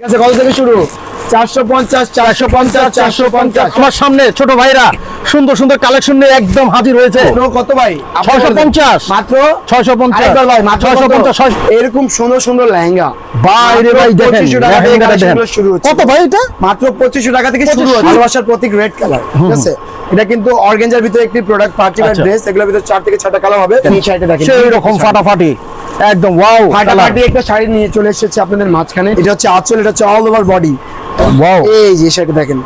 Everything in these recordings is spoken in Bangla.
ঠিক আছে কত থেকে শুরু। চারশো পঞ্চাশ চারশো পঞ্চাশ চারশো পঞ্চাশ। আমার সামনে ছোট ভাইরা সুন্দর সুন্দর কালেকশন নিয়ে একদম হাজির হয়েছে। কত ভাই? ছয়শো পঞ্চাশ। মাত্র? ছয়শো পঞ্চাশ। ভাই ছয়শো পঞ্চাশ এরকম সুন্দর সুন্দর লেহেঙ্গা। বাইরে ভাই দেখেন 2500 টাকা থেকে শুরু কত ভাই এটা? মাত্র পঁচিশশো টাকা থেকে শুরু 2500 হয় ভালোবাসার প্রতীক রেড কালার ঠিক আছে? এটা কিন্তু অর্গেঞ্জার ভিতরে একটি প্রোডাক্ট পার্টিকুলার আচ্ছা। ড্রেস এগুলোর ভিতরে চার থেকে ছটা কালার হবে। সেই রকম ফাটাফাটি। একদম ওয়াও ফাটাফাটি একটা শাড়ি নিয়ে চলে এসেছে আপনাদের মাঝখানে। এটা হচ্ছে আঁচল এটা হচ্ছে অল ওভার বডি ওয়াও এই যে সেটা দেখেন।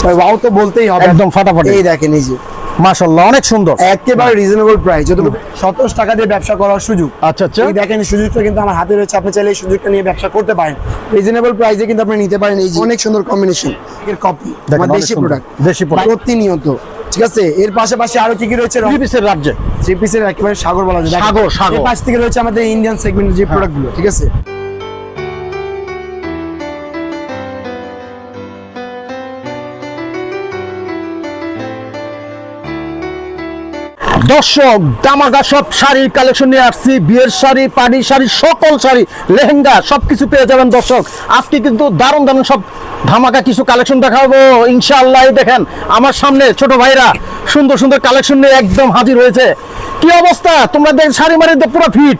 সবাই ওয়াও তো বলতেই হবে। একদম ফাটাফাটি। এই দেখেন এই যে। মাশাআল্লাহ অনেক সুন্দর। একেবারে রিজনেবল প্রাইস যতটুকু সতেরোশো টাকা দিয়ে ব্যবসা করার সুযোগ। আচ্ছা আচ্ছা। এই দেখেন সুযোগটা কিন্তু আমার হাতে রয়েছে। আপনি চাইলে এই সুযোগটা নিয়ে ব্যবসা করতে পারেন। রিজনেবল প্রাইসে কিন্তু আপনি নিতে পারেন। এই যে অনেক সুন্দর কম্বিনেশন এর কপি অনেক দেশি প্রোডাক্ট দেশি product। প্রতিনিয়ত। ঠিক আছে? এর পাশাপাশি আরও কি কি রয়েছে? থ্রি পিসের রাজ্যে। থ্রি পিসের একেবারে সাগর বলা যায়। সাগর, সাগর। পাশ থেকে রয়েছে আমাদের ইন্ডিয়ান সেগমেন্টের যে প্রোডাক্টগুলো ঠিক আছে? দর্শক দামাগা সব শাড়ির কালেকশন নিয়ে আসছি। বিয়ের শাড়ি পাড়ি শাড়ি সকল শাড়ি লেহেঙ্গা সবকিছু পেয়ে যাবেন দর্শক। আজকে কিন্তু দারুণ দারুণ সব ধামাকা কিছু কালেকশন দেখাবো ইনশাআল্লাহ। দেখেন আমার সামনে ছোট ভাইরা সুন্দর সুন্দর কালেকশন নিয়ে একদম হাজির হয়েছে। কি অবস্থা? তোমরা দেখ শাড়ি মারি তো পুরো ফিট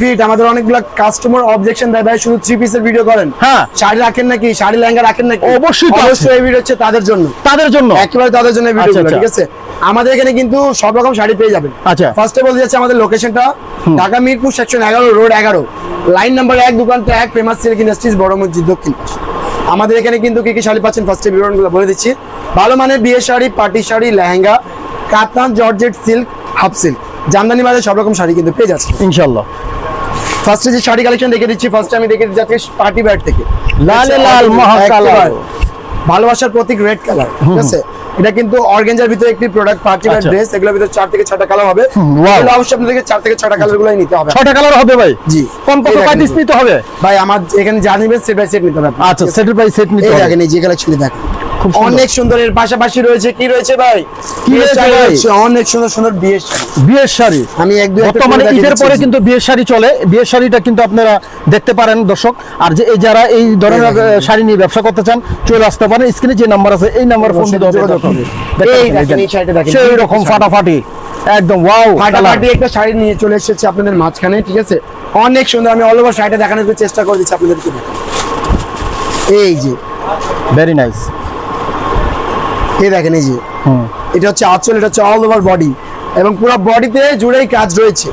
ফিট আমাদের অনেকগুলো কাস্টমার অবজেকশন দেয় ভাই শুধু থ্রি পিসের ভিডিও করেন। হ্যাঁ। শাড়ি রাখেন নাকি? শাড়ি লেহেঙ্গা রাখেন নাকি? অবশ্যই অবশ্যই এই ভিডিও হচ্ছে তাদের জন্য। তাদের জন্য? একেবারে তাদের জন্য ভিডিও আচ্ছা, আচ্ছা। ঠিক আছে? আমাদের এখানে কিন্তু সব রকম শাড়ি পেয়ে যাবেন। আচ্ছা। ফার্স্টে বলতে যাচ্ছে আমাদের লোকেশনটা ঢাকা মিরপুর সেকশন এগারো রোড এগারো। লাইন নাম্বার এক দোকানটা এক ফেমাস সিল্ক ইন্ডাস্ট্রিজ বড় মসজিদ দক্ষিণ আমাদের এখানে কিন্তু কি কি শাড়ি পাচ্ছেন ফার্স্টে বিবরণগুলো বলে দিচ্ছি। ভালো মানের বিয়ে শাড়ি পার্টি শাড়ি লেহেঙ্গা কাতান georgette silk half silk. Jamdani বাজার সব রকম শাড়ি কিন্তু পেয়ে যাচ্ছে ইনশাল্লাহ ফার্স্টে যে শাড়ি কালেকশন দেখে দিচ্ছি ফার্স্টে আমি দেখে দিচ্ছি পার্টি ব্যাট থেকে। লাল লাল মহা কালো। একেবারে। ভালোবাসার প্রতীক রেড কালার ঠিক আছে এটা কিন্তু অর্গেঞ্জার ভিতরে একটি প্রোডাক্ট পার্টি আচ্ছা। ড্রেস এগুলোর ভিতরে চার থেকে ছটা কালার হবে অবশ্যই আপনাদেরকে চার থেকে ছটা কালার গুলোই নিতে হবে ছটা কালার হবে ভাই জি। কোন কত যে। নিতে হবে ভাই আমার এখানে যা নিবেন সেট বাই সেট নিতে হবে। আচ্ছা সেট বাই সেট নিতে হবে এই দেখেন এই যে কালেকশন দেখেন। অনেক সুন্দর। এর পাশাপাশি রয়েছে কি রয়েছে ভাই? কি রয়েছে? অনেক সুন্দর সুন্দর বিয়ের শাড়ি। বিয়ের শাড়ি? আমি এক দুই বর্তমানে ঈদের পরে কিন্তু বিয়ের শাড়ি চলে। বিয়ের শাড়িটা কিন্তু আপনারা দেখতে পারেন দর্শক। আর যে এই যারা এই ধরনের শাড়ি নিয়ে ব্যবসা করতে চান চলে আসতে পারেন। স্ক্রিনে যে নাম্বার আছে এই নাম্বার ফোন হবে। যোগাযোগ। সেই রকম ফাটাফাটি। একদম ওয়াও ফাটাফাটি একটা শাড়ি নিয়ে চলে এসেছে আপনাদের মাঝখানে ঠিক আছে? অনেক সুন্দর আমি অল ওভার শাড়িটা দেখানোর চেষ্টা করে দিচ্ছি আপনাদেরকে। এই যে। ভেরি নাইস এই দেখেন এই যে। এটা হচ্ছে আঁচল এটা হচ্ছে অল ওভার বডি এবং পুরো বডিতে জুড়েই কাজ রয়েছে।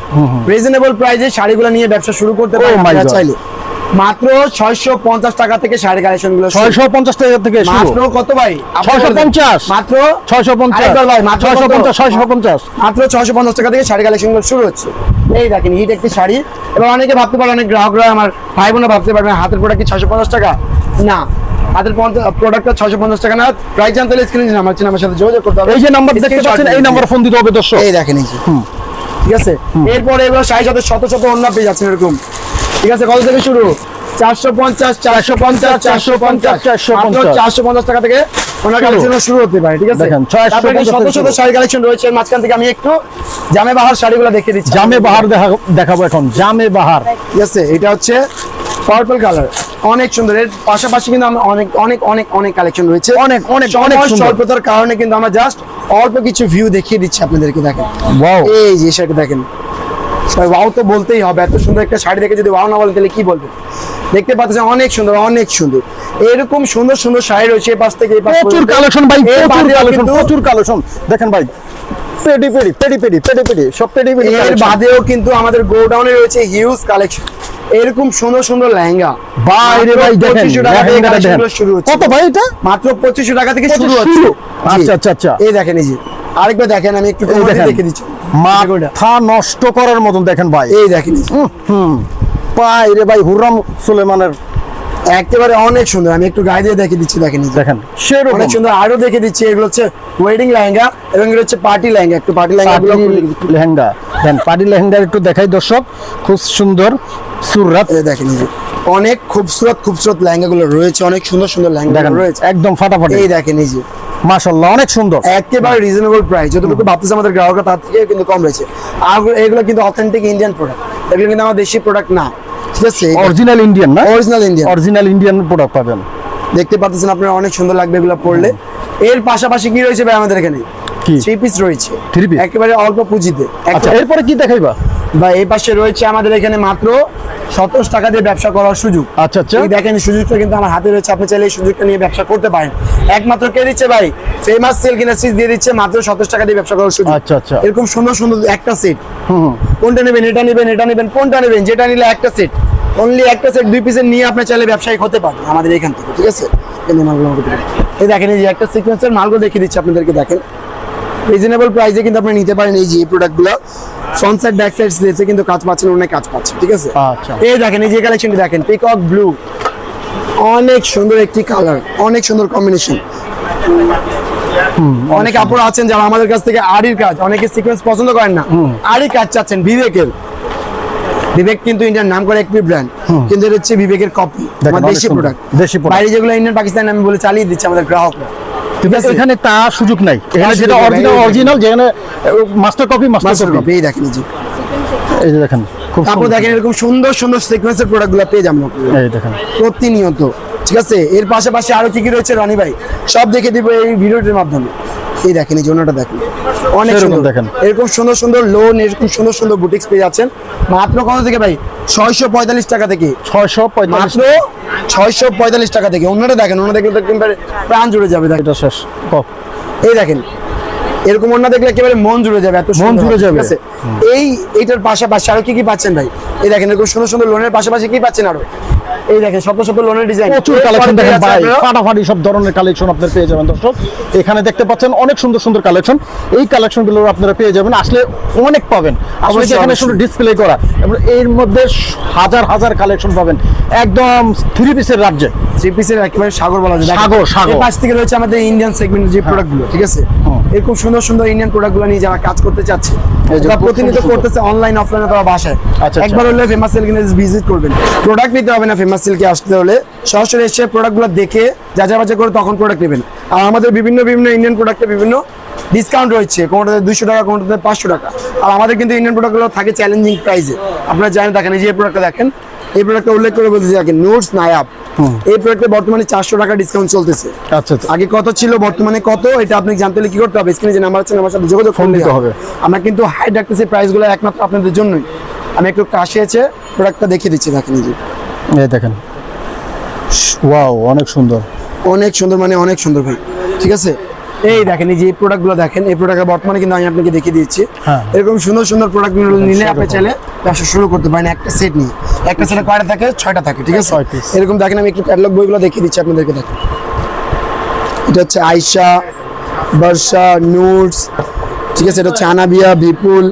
রিজনেবল প্রাইসে শাড়িগুলো নিয়ে ব্যবসা শুরু করতে পারেন Oh. চাইলে। মাত্র ছয়শো পঞ্চাশ টাকা থেকে শাড়ি কালেকশনগুলো ছয়শো পঞ্চাশ টাকা থেকে মাত্র কত ভাই? ছয়শো পঞ্চাশ। মাত্র ছয়শো পঞ্চাশ। ভাই, মাত্র ছয়শো পঞ্চাশ ছয়শো পঞ্চাশ। মাত্র ছয়শো পঞ্চাশ টাকা থেকে শাড়ি কালেকশনগুলো শুরু হচ্ছে। এই দেখেন হিট একটি শাড়ি। এবার অনেকে ভাবতে পারে অনেক গ্রাহকরা আমার ভাই বোনরা ভাবতে পারবে হাতের প্রোডাক্ট কি ছয়শো পঞ্চাশ টাকা? না। হাতের প্রোডাক্টটা ছয়শো পঞ্চাশ টাকা না প্রাইস জানতে হলে স্ক্রিনে আমার আমার সাথে যোগাযোগ করতে হবে। এই যে নাম্বার দেখতে পাচ্ছেন এই নাম্বার ফোন দিতে হবে দর্শক। এই দেখেন এই যে। ঠিক আছে? এরপরে এগুলো শাড়ি সাথে শত শত অন্য পেয়ে যাচ্ছেন এরকম। ঠিক আছে কত থেকে শুরু? চারশো পঞ্চাশ চারশো পঞ্চাশ চারশো পঞ্চাশ। 450 চারশো পঞ্চাশ। টাকা থেকে ওনার কালেকশন শুরু হতে পারে ঠিক আছে? দেখেন, 450 শত শত শাড়ি কালেকশন রয়েছে মাঝখান থেকে আমি একটু জামে বাহার শাড়িগুলো দেখিয়ে দিচ্ছি। জামে বাহার দেখা- দেখাবো এখন জামে বাহার। ঠিক আছে এটা হচ্ছে পার্পল কালার অনেক সুন্দর। এর পাশাপাশি কিন্তু আমরা অনেক অনেক অনেক অনেক কালেকশন রয়েছে। অনেক, অনেক, অনেক সুন্দর। স্বল্পতার কারণে কিন্তু আমরা জাস্ট অল্প কিছু ভিউ দেখিয়ে দিচ্ছি আপনাদেরকে দেখেন। ওয়াও এই যে শাড়ি দেখেন। ওয়াও তো বলতেই হবে এত সুন্দর একটা শাড়ি দেখে যদি ওয়াও না বলেন তাহলে কি বলবেন? দেখতে পাচ্ছেন অনেক সুন্দর অনেক সুন্দর। এরকম সুন্দর সুন্দর শাড়ি রয়েছে এই পাশ থেকে এই পাশ প্রচুর। কালেকশন ভাই প্রচুর কালেকশন প্রচুর কালেকশন দেখেন ভাই পেডি পেডি পেডি পেডি পেডি পেডি সব পেডি পেডি এর বাদেও কিন্তু আমাদের গোডাউনে রয়েছে হিউজ কালেকশন এরকম সুন্দর সুন্দর লেহেঙ্গা। বাইরে ভাই দেখেন 2500 শুরু হচ্ছে। কত ভাই এটা? মাত্র পঁচিশশো টাকা থেকে শুরু হচ্ছে। আচ্ছা, আচ্ছা, আচ্ছা। এই দেখেন এই যে। আরেকবার দেখেন আমি একটু দেখে দিচ্ছি। মাথা নষ্ট করার মতন দেখেন ভাই। এই দেখেন হম হম হুম, হুম। পাই রে ভাই হুরাম সুলেমানের একেবারে অনেক সুন্দর। আমি একটু গায়ে দিয়ে দেখে দিচ্ছি দেখেন দেখেন সেরকম। অনেক সুন্দর আরও দেখে দিচ্ছি এগুলো হচ্ছে ওয়েডিং লেহেঙ্গা এবং এগুলো হচ্ছে পার্টি লেহেঙ্গা। একটু party lehenga. Lehenga. Then party lehenga একটু দেখাই দর্শক। খুব সুন্দর সুররাত দেখেন অনেক খুবসুরত খুবসুরত লেহেঙ্গা গুলো রয়েছে অনেক সুন্দর সুন্দর লেহেঙ্গা দেখেন রয়েছে। একদম ফাটাফাটি। এই দেখেন এই যে। মাশাআল্লাহ অনেক সুন্দর। একেবারে রিজনেবল প্রাইস যতটুকু ভাবতেছে আমাদের গ্রাহকরা তার থেকে কিন্তু কম রয়েছে। আর এগুলো কিন্তু অথেন্টিক ইন্ডিয়ান প্রোডাক্ট এগুলো কিন্তু আমার দেশি প্রোডাক্ট না। ঠিক আছে অরিজিনাল ইন্ডিয়ান না? Original Indian original Indian product পাবেন। দেখতে পাচ্ছেন আপনারা অনেক সুন্দর লাগবে এগুলো পড়লে। এর পাশাপাশি কি রয়েছে ভাই আমাদের এখানে? কি? থ্রি পিস রয়েছে? একেবারে অল্প পুঁজিতে। আচ্ছা এরপরে কি দেখাইবা? বা এই পাশে রয়েছে আমাদের এখানে মাত্র সতেরো টাকা দিয়ে ব্যবসা করার সুযোগ। আচ্ছা আচ্ছা। দেখেন সুযোগটা কিন্তু আমার হাতে রয়েছে। আপনি চাইলে এই সুযোগটা নিয়ে ব্যবসা করতে পারেন। একমাত্র কে দিচ্ছে ভাই? ফেমাস সেল ইন্ডাস্ট্রিজ দিয়ে দিচ্ছে মাত্র সতেরো টাকা দিয়ে ব্যবসা করার সুযোগ। আচ্ছা, আচ্ছা। এরকম সুন্দর সুন্দর একটা সেট হুম কোনটা নেবেন এটা নেবেন এটা নেবেন কোনটা নেবেন যেটা নিলে একটা সেট অনলি একটা সেট দুই পিসের নিয়ে আপনি চাইলে ব্যবসায়িক হতে পারবেন আমাদের এখান থেকে ঠিক আছে। এই দেখেন এই যে একটা সিকোয়েন্সের মালগুলো দেখিয়ে দিচ্ছি আপনাদেরকে দেখেন। রিজনেবল প্রাইসে কিন্তু আপনি নিতে পারেন এই যে এই প্রোডাক্টগুলো ফ্রন্ট সাইড ব্যাক সাইড কিন্তু কাজ পাচ্ছেন অনেক কাজ পাচ্ছেন ঠিক আছে? আচ্ছা। এই দেখেন এই যে কালেকশনটি দেখেন পিকক ব্লু অনেক সুন্দর একটি কালার অনেক সুন্দর কম্বিনেশন অনেক আপুরা আছেন যারা আমাদের কাছ থেকে আড়ির কাজ অনেকে সিকোয়েন্স পছন্দ করেন না। আড়ি কাজ চাচ্ছেন বিবেকের। বিবেক কিন্তু ইন্ডিয়ান নাম করে একটি ব্র্যান্ড কিন্তু এটা হচ্ছে বিবেকের কপি দেশি প্রোডাক্ট দেশি বাইরে যেগুলো ইন্ডিয়ান পাকিস্তান আমি বলে চালিয়ে দিচ্ছি আমাদের গ্রাহকরা। ঠিক আছে? এখানে তা সুযোগ নাই। এখানে যেটা অরিজিনাল অরিজিনাল যেখানে মাস্টার কপি মাস্টার কপি এই দেখেন জি এই যে দেখেন খুব তারপর দেখেন এরকম সুন্দর সুন্দর সিকোয়েন্সের প্রোডাক্টগুলো পেয়ে আপনারা। এই দেখেন। প্রতিনিয়ত ঠিক আছে? এর পাশাপাশি আরও কি কি রয়েছে রনি ভাই? সব দেখে দিব এই ভিডিওটির মাধ্যমে। এই দেখেন এই জন্যটা দেখেন। অনেক সুন্দর। দেখেন। এরকম সুন্দর সুন্দর লোন এরকম সুন্দর সুন্দর বুটিক্স পেয়ে যাচ্ছেন। মাত্র কত থেকে ভাই? ছয়শো পঁয়তাল্লিশ টাকা থেকে। ছয়শো পঁয়তাল্লিশ। মাত্র ছয়শো পঁয়তাল্লিশ টাকা থেকে। অন্যটা দেখেন অন্য দেখলে তো প্রাণ জুড়ে যাবে দেখেন। এটা শেষ। এই দেখেন এরকম অন্য দেখলে একেবারে মন জুড়ে যাবে এত সুন্দর জুড়ে যাবে। ঠিক আছে? এই এইটার পাশাপাশি আরও কি কি পাচ্ছেন ভাই? এই দেখেন এরকম সুন্দর সুন্দর লোনের পাশাপাশি কি পাচ্ছেন আরও? এই দেখেন শত শত লোনের ডিজাইন। প্রচুর কালেকশন দেখেন ভাই ফাটাফাটি সব ধরনের কালেকশন আপনারা পেয়ে যাবেন দর্শক। এখানে দেখতে পাচ্ছেন অনেক সুন্দর সুন্দর কালেকশন এই কালেকশনগুলো আপনারা পেয়ে যাবেন আসলে অনেক পাবেন। আসলে এখানে শুধু ডিসপ্লে করা এবং এর মধ্যে হাজার হাজার কালেকশন পাবেন একদম থ্রি পিসের রাজ্যে। থ্রি পিসের একেবারে সাগর বলা যায়। সাগর, সাগর। পাশ থেকে রয়েছে আমাদের ইন্ডিয়ান সেগমেন্টের যে প্রোডাক্টগুলো ঠিক আছে। এরকম সুন্দর সুন্দর ইন্ডিয়ান প্রোডাক্টগুলো নিয়ে যারা কাজ করতে চাচ্ছে যারা সুন্দর। করতেছে অনলাইন অফলাইনে তারা বাসায় আচ্ছা। একবার হলে ফেমাস সিল্কে ভিজিট করবেন। প্রোডাক্ট নিতে হবে না ফেমাস সিল্কে আসতে হলে। সরাসরি এসে প্রোডাক্টগুলো দেখে যাচাই বাছাই করে তখন প্রোডাক্ট নেবেন। আর আমাদের বিভিন্ন বিভিন্ন ইন্ডিয়ান প্রোডাক্টে বিভিন্ন ডিসকাউন্ট রয়েছে। কোনোটাতে দুইশো টাকা কোনোটাতে পাঁচশো টাকা। আর আমাদের কিন্তু ইন্ডিয়ান প্রোডাক্টগুলো থাকে চ্যালেঞ্জিং প্রাইসে আপনারা জানেন দেখেন এই যে প্রোডাক্টটা দেখেন এই প্রোডাক্টটা উল্লেখ করে বলতে দেখেন নোটস নায়াব এই প্রোডাক্টে বর্তমানে চারশো টাকা ডিসকাউন্ট চলতেছে। আচ্ছা আচ্ছা। আগে কত ছিল বর্তমানে কত এটা আপনি জানতে হলে কি করতে হবে? স্ক্রিনে যে নাম্বার আছে আমার সাথে যোগাযোগ ফোন দিতে হবে। আমরা কিন্তু হাই ডাকতেছি প্রাইসগুলো একমাত্র আপনাদের জন্যই। আমি একটু কাশি আছে প্রোডাক্টটা দেখিয়ে দিচ্ছি দেখেন এই দেখেন। ওয়াও অনেক সুন্দর। অনেক সুন্দর মানে অনেক সুন্দর ভাই। ঠিক আছে? এই দেখেন এই যে প্রোডাক্টগুলো দেখেন এই প্রোডাক্ট বর্তমানে কিন্তু আমি আপনাকে দেখিয়ে দিচ্ছি। হ্যাঁ। এরকম সুন্দর সুন্দর প্রোডাক্টগুলো নিলে আপনি চাইলে ব্যবসা শুরু করতে পারেন একটা সেট নিয়ে। একটা সেটে কয়টা থাকে? ছয়টা থাকে ঠিক আছে? এরকম দেখেন আমি একটু ক্যাটালগ বইগুলো দেখিয়ে দিচ্ছি আপনাদেরকে দেখেন। এটা হচ্ছে আয়শা বর্ষা নুটস ঠিক আছে? এটা হচ্ছে আনাবিয়া বিপুল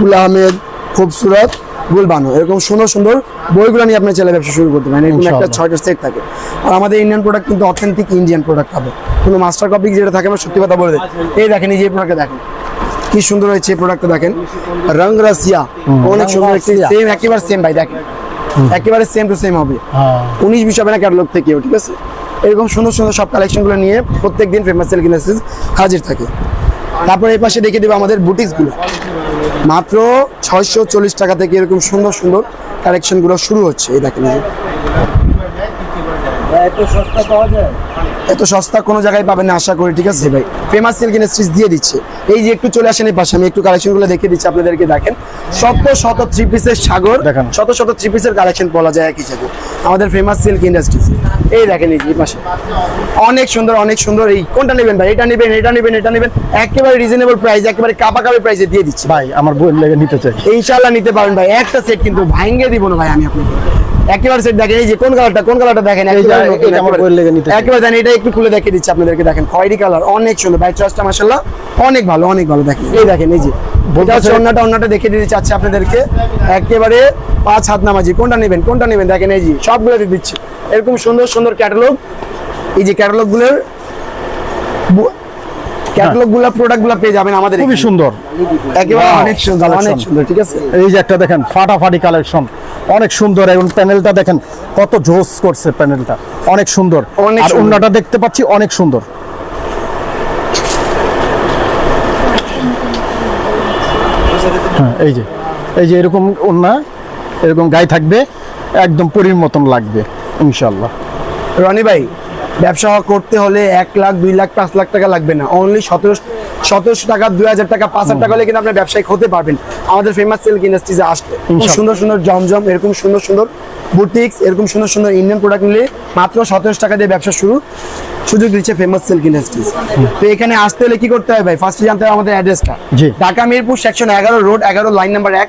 গুল আহমেদ খুবসুরত গুলবানো। এরকম সুন্দর সুন্দর বইগুলো নিয়ে আপনি চাইলে ব্যবসা শুরু করতে পারেন। এরকম একটা ছয়টা সেট থাকে। আর আমাদের ইন্ডিয়ান প্রোডাক্ট কিন্তু অথেন্টিক ইন্ডিয়ান প্রোডাক্ট হবে কোনো মাস্টার কপি যেটা থাকে আমরা সত্যি কথা বলে দিই। এই দেখেন এই যে প্রোডাক্টটা দেখেন। কি সুন্দর হয়েছে প্রোডাক্টটা দেখেন। রং রাসিয়া অনেক সুন্দর সেম একেবারে সেম ভাই দেখেন। একেবারে সেম টু সেম হবে। হ্যাঁ। উনিশ বিশ হবে না ক্যাটালগ থেকেও ঠিক আছে? এরকম সুন্দর সুন্দর সব কালেকশনগুলো নিয়ে প্রত্যেক দিন ফেমাস সেল কিনেসিস হাজির থাকে। তারপর এই পাশে দেখে দেবো আমাদের বুটিক্সগুলো মাত্র ছয়শো চল্লিশ টাকা থেকে এরকম সুন্দর সুন্দর কালেকশনগুলো শুরু হচ্ছে এই দেখেন। এত সস্তা কোনো জায়গায় পাবেন না আশা করি ঠিক আছে? ভাই। ফেমাস সিল্ক ইন্ডাস্ট্রিজ দিয়ে দিচ্ছে। এই যে একটু চলে আসেন এই পাশে আমি একটু কালেকশনগুলো দেখিয়ে দিচ্ছি আপনাদেরকে দেখেন। শত শত থ্রি পিসের সাগর দেখান। শত শত থ্রি পিসের কালেকশন বলা যায় এক হিসাবে আমাদের ফেমাস সিল্ক ইন্ডাস্ট্রিজ এই দেখেন এই পাশে। অনেক সুন্দর অনেক সুন্দর। এই কোনটা নেবেন ভাই? এটা নেবেন এটা নেবেন এটা নেবেন। একেবারে রিজনেবল প্রাইস একেবারে কাপা কাপি প্রাইসে দিয়ে দিচ্ছি। ভাই আমার বই লেগে নিতে চাই ইনশাল্লাহ নিতে পারেন ভাই। একটা সেট কিন্তু ভাঙ্গে দিব না ভাই আমি আপনাকে। একেবারে সেট দেখেন এই যে কোন কালারটা কোন কালারটা দেখেন? এই যে, একেবারে নতুন, এটা এটা একটু খুলে দেখিয়ে দিচ্ছি আপনাদেরকে দেখেন খয়েরি কালার অনেক সুন্দর। ভাই চয়েসটা মাশাআল্লাহ অনেক ভালো অনেক ভালো দেখেন এই দেখেন এই যে। হচ্ছে অন্যটা অন্যটা দেখিয়ে দিতে চাচ্ছি আপনাদেরকে। একেবারে পাঁচ হাত নামাজি কোনটা নেবেন কোনটা নেবেন? দেখেন এই যে সবগুলো দিয়ে দিচ্ছি। এরকম সুন্দর সুন্দর ক্যাটালগ এই যে ক্যাটালগগুলোর ক্যাটালগগুলা প্রোডাক্টগুলা পেয়ে যাবেন আমাদের খুবই সুন্দর। একেবারে অনেক সুন্দর অনেক সুন্দর ঠিক আছে? এই যে একটা দেখেন ফাটাফাটি কালেকশন অনেক সুন্দর এবং প্যানেলটা দেখেন কত জোস করছে প্যানেলটা। অনেক সুন্দর। আর সুন্দর। দেখতে পাচ্ছি অনেক সুন্দর। হ্যাঁ এই যে এই যে এরকম ওন্না এরকম গায়ে থাকবে একদম পরির মতন লাগবে ইনশাল্লাহ রনি ভাই ব্যবসা করতে হলে এক লাখ দুই লাখ পাঁচ লাখ টাকা লাগবে না। অনলি সতেরো সতেরোশো টাকা দুই হাজার টাকা পাঁচ হাজার টাকা হলে কিন্তু আপনার ব্যবসায়িক হতে পারবেন। আমাদের ফেমাস সিল্ক ইন্ডাস্ট্রিজে আসলে খুব সুন্দর সুন্দর জমজম এরকম সুন্দর সুন্দর বুটিক্স এরকম সুন্দর সুন্দর ইন্ডিয়ান প্রোডাক্ট নিলে মাত্র সতেরোশো টাকা দিয়ে ব্যবসা শুরু। সুযোগ দিচ্ছে ফেমাস সিল্ক ইন্ডাস্ট্রিজ তো এখানে আসতে হলে কি করতে হবে ভাই? ফার্স্টে জানতে হবে আমাদের অ্যাড্রেসটা। ঢাকা মিরপুর সেকশন এগারো রোড এগারো লাইন নাম্বার এক।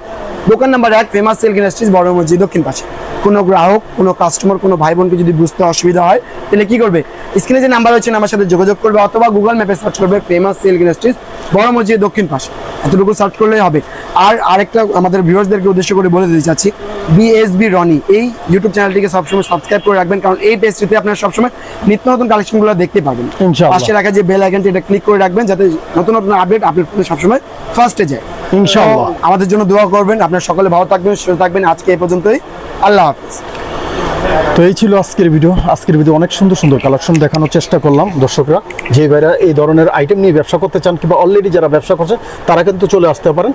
দোকান নাম্বার এক ফেমাস সিল্ক ইন্ডাস্ট্রিজ বড় মসজিদ দক্ষিণ পাশে। কোনো গ্রাহক কোনো কাস্টমার কোনো ভাই বোনকে যদি বুঝতে অসুবিধা হয় তাহলে কি করবে? স্ক্রিনে যে নাম্বার হচ্ছে আমার সাথে যোগাযোগ করবে অথবা গুগল ম্যাপে সার্চ করবে ফেমাস সিল্ক ইন্ডাস্ট্রিজ বড় মসজিদ দক্ষিণ পাশে। এতটুকু সার্চ করলেই হবে। আর আরেকটা আমাদের ভিউয়ার্সদেরকে উদ্দেশ্য করে বলে দিতে চাচ্ছি বিএসবি রনি এই ইউটিউব চ্যানেলটিকে সবসময় সাবস্ক্রাইব করে রাখবেন কারণ এই পেজটিতে আপনারা সবসময় নিত্য নতুন কালেকশনগুলো দেখতে পাবেন। পাশে রাখা যে বেল আইকনটি এটা ক্লিক করে রাখবেন যাতে নতুন নতুন আপডেট আপনার ফোনে সবসময় ফার্স্টে যায়। ইনশাআল্লাহ। আমাদের জন্য দোয়া করবেন। আপনার সকলে ভালো থাকবেন সুস্থ থাকবেন। আজকে এই পর্যন্তই। আল্লাহ হাফিজ। তো এই ছিল আজকের ভিডিও। আজকের ভিডিও অনেক সুন্দর সুন্দর কালেকশন দেখানোর চেষ্টা করলাম দর্শকরা। যে ভাইরা এই ধরনের আইটেম নিয়ে ব্যবসা করতে চান কিংবা অলরেডি যারা ব্যবসা করছেন তারা কিন্তু চলে আসতে পারেন।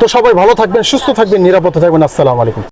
তো সবাই ভালো থাকবেন সুস্থ থাকবেন নিরাপদে থাকবেন। আসসালামু আলাইকুম।